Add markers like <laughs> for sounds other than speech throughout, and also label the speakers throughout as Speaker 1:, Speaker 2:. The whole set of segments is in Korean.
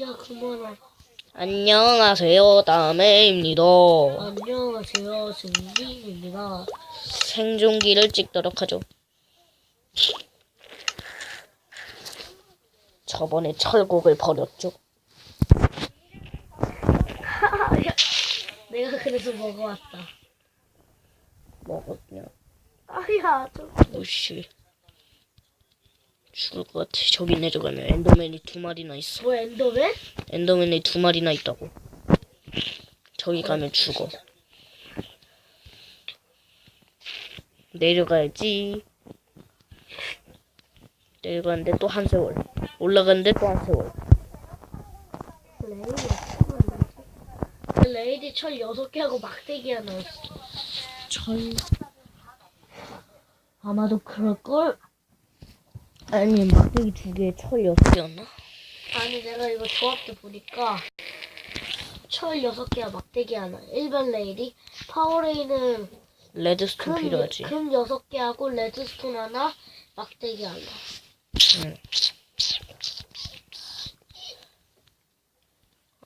Speaker 1: 야 그만하.
Speaker 2: 안녕하세요, 다메입니다.
Speaker 1: 안녕하세요 승민입니다.
Speaker 2: 생존기를 찍도록 하죠. 저번에 철곡을 버렸죠. <laughs>
Speaker 1: 내가 그래서 먹어왔다.
Speaker 2: 먹었냐?
Speaker 1: 아야 좀.
Speaker 2: 오씨. 죽을 것 같아. 저기 내려가면 엔더맨이 두 마리나 있어.
Speaker 1: 뭐 엔더맨?
Speaker 2: 엔더맨이 두 마리나 있다고. 저기 가면 죽어. 내려가야지. 내려가는데 또 한 세월. 올라가는데 또 한 세월.
Speaker 1: 레이디 철 여섯 개 하고 막대기 하나 있어.
Speaker 2: 철.
Speaker 1: 아마도 그럴 걸.
Speaker 2: 아니 막대기 두 개에 철 여섯 개였나?
Speaker 1: 아니 내가 이거 조합도 보니까 철 여섯 개와 막대기 하나. 일반 레이디, 파워레이는
Speaker 2: 레드스톤
Speaker 1: 금
Speaker 2: 필요하지.
Speaker 1: 금 여섯 개 하고 레드스톤 하나, 막대기 하나.
Speaker 2: 응.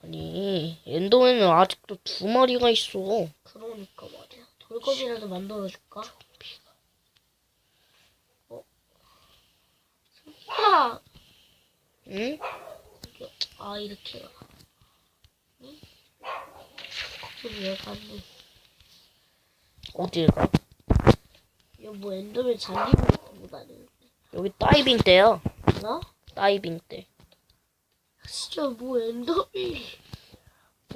Speaker 2: 아니 엔더맨은 아직도 두 마리가 있어.
Speaker 1: 그러니까 말이야. 돌검이라도 만들어줄까? 어? 아!
Speaker 2: 응?
Speaker 1: 아 이렇게 가. 응? 거기 왜 갔니?
Speaker 2: 어딜 가?
Speaker 1: 야뭐 엔더맨 잔디부터 못 하는
Speaker 2: 여기 다이빙 때야.
Speaker 1: 나?
Speaker 2: 다이빙 때.
Speaker 1: 진짜 뭐 엔더맨이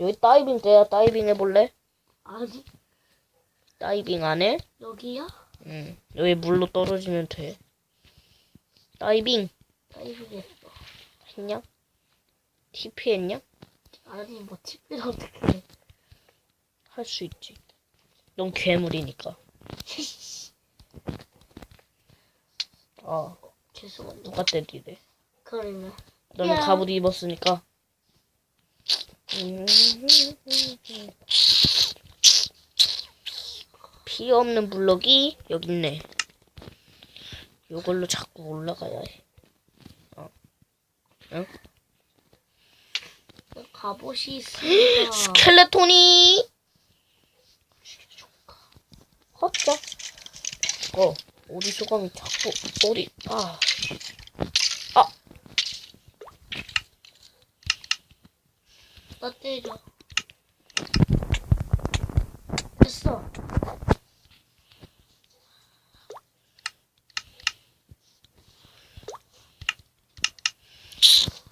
Speaker 2: 여기 다이빙 때야. 다이빙 해볼래?
Speaker 1: 아니
Speaker 2: 다이빙 안 해?
Speaker 1: 여기야?
Speaker 2: 응. 여기 물로 떨어지면 돼. 다이빙
Speaker 1: 다이빙
Speaker 2: 했냐? TP 했냐?
Speaker 1: 아니 뭐 TV를 어떻게 해?
Speaker 2: 할 수 있지. 넌 괴물이니까. <laughs> 아,
Speaker 1: 죄송합니다.
Speaker 2: 누가 때리래?
Speaker 1: 그러면
Speaker 2: 너는
Speaker 1: 야.
Speaker 2: 갑옷 입었으니까. 음. <laughs> 피 없는 블럭이 여기 있네. 요걸로 자꾸 올라가야 해. 응?
Speaker 1: 갑옷이 있습니다.
Speaker 2: 스켈레톤이 헛죠? 어, 우리 소감이 자꾸 머리 아 아.
Speaker 1: 나 때려.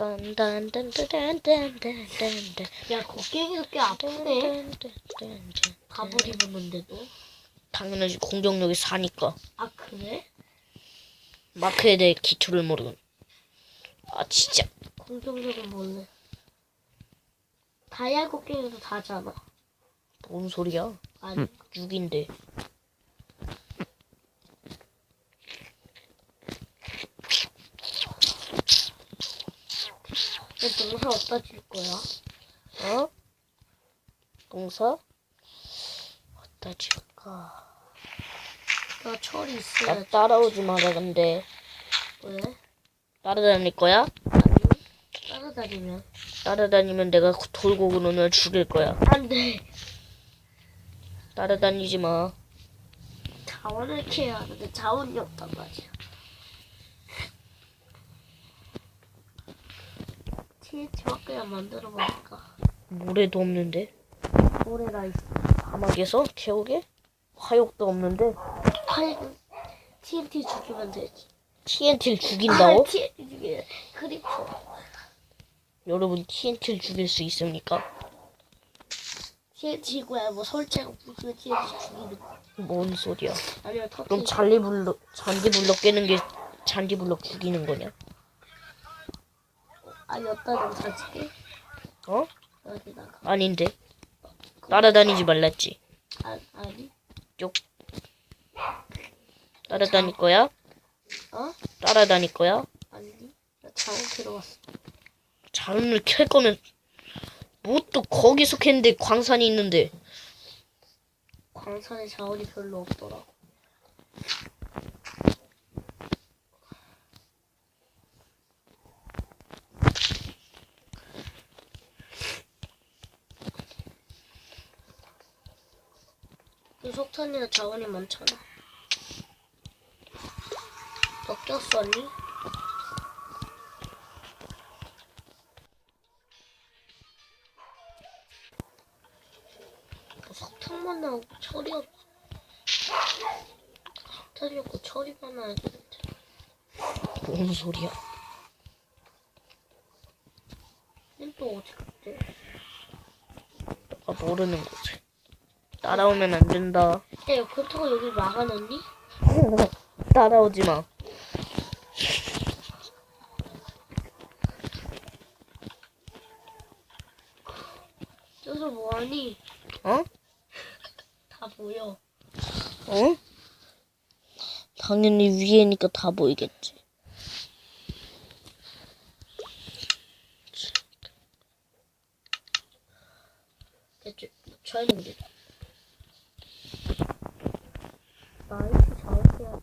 Speaker 2: 딴딴딴딴딴딴딴딴
Speaker 1: 야 곡괭이도 꽤 아프네. 갑옷 입었는데도.
Speaker 2: 당연하지 공격력이 사니까
Speaker 1: 아 그래?
Speaker 2: 마크에 대해 기초를 모르군 아 진짜
Speaker 1: 공격력은 몰래. 다이아 곡괭이도 다잖아.
Speaker 2: 뭔 소리야
Speaker 1: 아니
Speaker 2: 6인데
Speaker 1: 내 동사 어디다 줄 거야?
Speaker 2: 어? 동사? 어디다 줄까
Speaker 1: 나 철이
Speaker 2: 나
Speaker 1: 있어야
Speaker 2: 따라오지 마라 근데
Speaker 1: 왜?
Speaker 2: 따라다닐 거야?
Speaker 1: 아니 따라다니면
Speaker 2: 따라다니면 내가 돌고 그러면 죽일 거야.
Speaker 1: 안 돼.
Speaker 2: 따라다니지 마.
Speaker 1: 자원을 캐야 하는데 자원이 없단 말이야. TNT밖에 안 만들어 보니까
Speaker 2: 모래도 없는데.
Speaker 1: 모래가 있어.
Speaker 2: 사막에서 태우게? 화욕도 없는데.
Speaker 1: 활 TNT 죽이면 되지.
Speaker 2: TNT를 죽인다고?
Speaker 1: 아, TNT 죽이면 크리퍼.
Speaker 2: 여러분 TNT를 죽일 수 있습니까?
Speaker 1: TNT고야 뭐 설치하고 부수면 TNT 죽이는 거.
Speaker 2: 뭔 소리야?
Speaker 1: 아니면.
Speaker 2: 그럼 잔디 블럭 잔디 블럭 깨는 게 잔디 블럭 죽이는 거냐?
Speaker 1: 아니 어디다 좀 사줄게.
Speaker 2: 어?
Speaker 1: 여기다가.
Speaker 2: 아닌데. 따라다니지 말랬지.
Speaker 1: 아, 아니.
Speaker 2: 따라다닐 거야?
Speaker 1: 어?
Speaker 2: 따라다닐 거야?
Speaker 1: 아니. 나 자원 캐러 왔어.
Speaker 2: 자원을 캘 거면 뭐 또 거기서 캤는데 광산이 있는데
Speaker 1: 광산에 자원이 별로 없더라고. 석탄이나 자원이 많잖아. 너 꼈었니? 뭐 석탄만 나오고 철이 없. 석탄이 없고 철이만 나야 되는데.
Speaker 2: 뭔 소리야?
Speaker 1: 넌또 어디 갔대?
Speaker 2: 너가 모르는 곳에. 따라오면 안 된다.
Speaker 1: 야, 그렇다고 여기 막아놓니? <laughs>
Speaker 2: 따라오지 마.
Speaker 1: 저기서 뭐하니?
Speaker 2: 어?
Speaker 1: 다 보여.
Speaker 2: 어? 당연히 위에니까 다 보이겠지.
Speaker 1: 저희는 우리다. 나이스 잘해야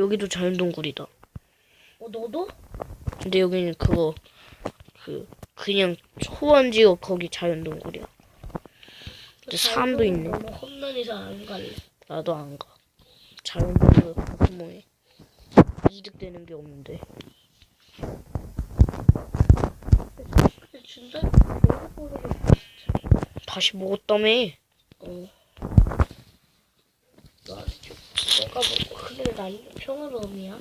Speaker 2: 여기도 자연 동굴이다.
Speaker 1: 어 너도?
Speaker 2: 근데 여기는 그거 그 그냥 초원 지역 거기 자연 동굴이야. 근데 사람도 있네.
Speaker 1: 너무 험난해서 안 갈래.
Speaker 2: 나도 안 가. 자연 동굴 가서 뭐해? 이득되는 게 없는데.
Speaker 1: 근데 진짜 배고프게
Speaker 2: 다시 먹었다며.
Speaker 1: 어. 나 좀- 내가 뭐 그래 난 평화로움이야.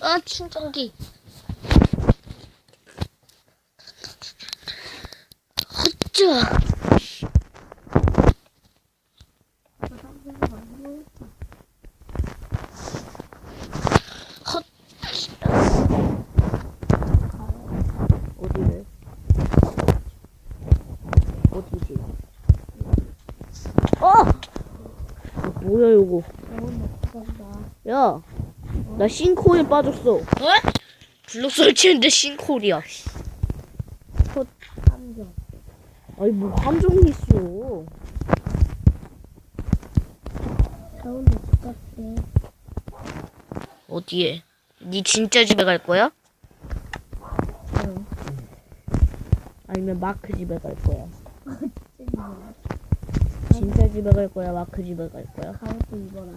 Speaker 1: 아 충전기.
Speaker 2: 자. 헛. 어디래? 어디지? 어! 뭐야 이거? 야, 나 싱크홀에 빠졌어.
Speaker 1: 어?
Speaker 2: 블록 설치했는데 싱크홀이야.
Speaker 1: 함정.
Speaker 2: 아니 뭐 함정이 있어.
Speaker 1: 자원도 똑같아.
Speaker 2: 어디에? 네 진짜 집에 갈 거야?
Speaker 1: 응.
Speaker 2: 아니면 마크 집에 갈 거야? 진짜 집에 갈 거야? 마크 집에 갈 거야?
Speaker 1: 가옷도 입어라.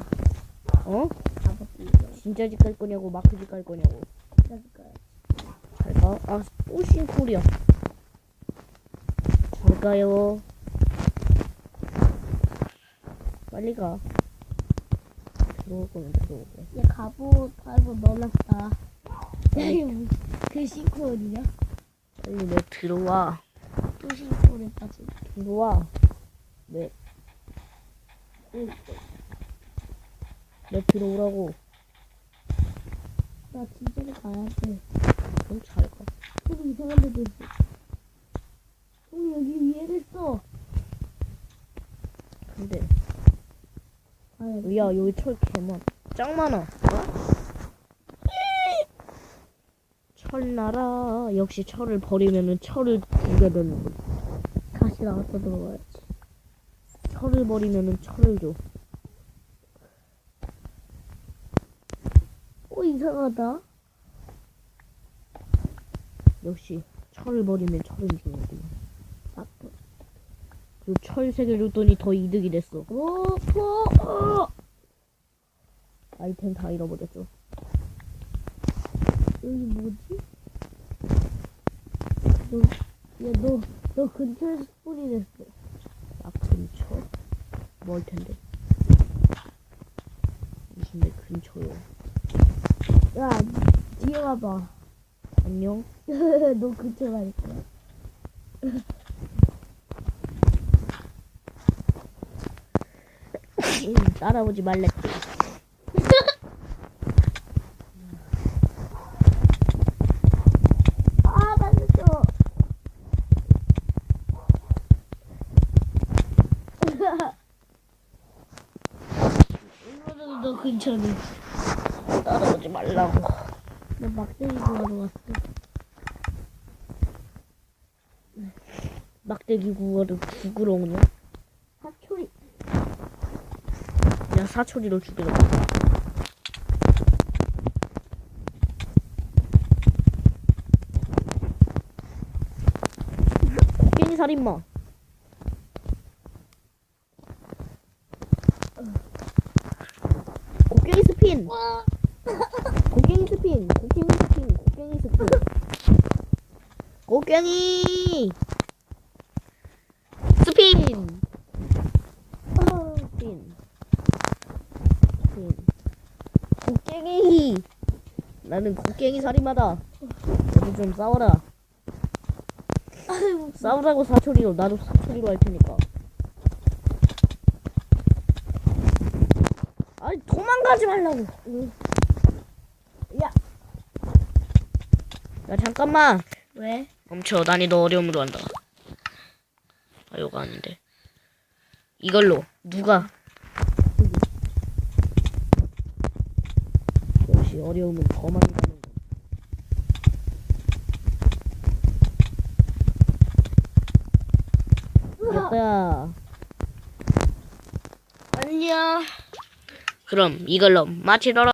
Speaker 2: 어?
Speaker 1: 가옷도 입어라.
Speaker 2: 진짜 집 갈 거냐고 마크 집 갈 거냐고?
Speaker 1: 그러니까
Speaker 2: 잘 가. 아, 또 싱콜이야. 잘 가요. 빨리 가. 들어올 거면 들어오고.
Speaker 1: 얘 갑옷 팔고 넣어놨다. <laughs> 그 싱크홀이냐?
Speaker 2: 빨리 내 들어와.
Speaker 1: 또 싱크홀에 빠지.
Speaker 2: 들어와. 네. 내 들어오라고.
Speaker 1: 나 진짜로 가야 돼.
Speaker 2: 그럼 잘 가.
Speaker 1: 또 이상한 데도 있어. 어, 여기 위에 됐어.
Speaker 2: 근데
Speaker 1: 가야 돼.
Speaker 2: 야 여기 철 개만 짱 많아 철나라 역시 철을 버리면은 철을 주게 되는 거지
Speaker 1: 다시 나왔다 들어가야지.
Speaker 2: 철을 버리면은 철을 줘
Speaker 1: 어, 이상하다.
Speaker 2: 역시 철을 버리면 철을 주는구나
Speaker 1: 아,
Speaker 2: 그리고 철세개 줬더니 더 이득이 됐어
Speaker 1: 오, 포, 어.
Speaker 2: 아이템 다 잃어버렸죠
Speaker 1: 여기 뭐지? 너, 야, 너, 너 근처에서 스폰이 됐어.
Speaker 2: 뭘 텐데 내 근처요
Speaker 1: 야, 뒤에 와봐.
Speaker 2: 안녕 <laughs>
Speaker 1: 너 근처 가니까. <laughs>
Speaker 2: 음, 따라오지 말랬지
Speaker 1: 아, 맞았어. 이거는 너 근처네.
Speaker 2: 따라오지 말라고
Speaker 1: 너 막대기 구하러 왔어.
Speaker 2: 막대기 구워도 부끄러우냐?
Speaker 1: 사초리.
Speaker 2: 야 사초리로 죽이려 살인마. 곡괭이
Speaker 1: 와.
Speaker 2: 곡괭이 스핀. 곡괭이 스핀. 곡괭이 스핀. 곡괭이. 스핀. 스핀. 스핀. 곡괭이. 나는 곡괭이 살인마다. 너도 좀 싸워라. 싸우라고 사투리로 나도 사투리로 할 테니까. 아니 도망가지 말라고. 야. 야 잠깐만.
Speaker 1: 왜?
Speaker 2: 멈춰. 난이도 어려움으로 한다. 아 이거 아닌데. 이걸로 누가? 역시 어려움은 더 많이 가는 거. 이겼다.
Speaker 1: 안녕.
Speaker 2: 그럼 이걸로 마치도록.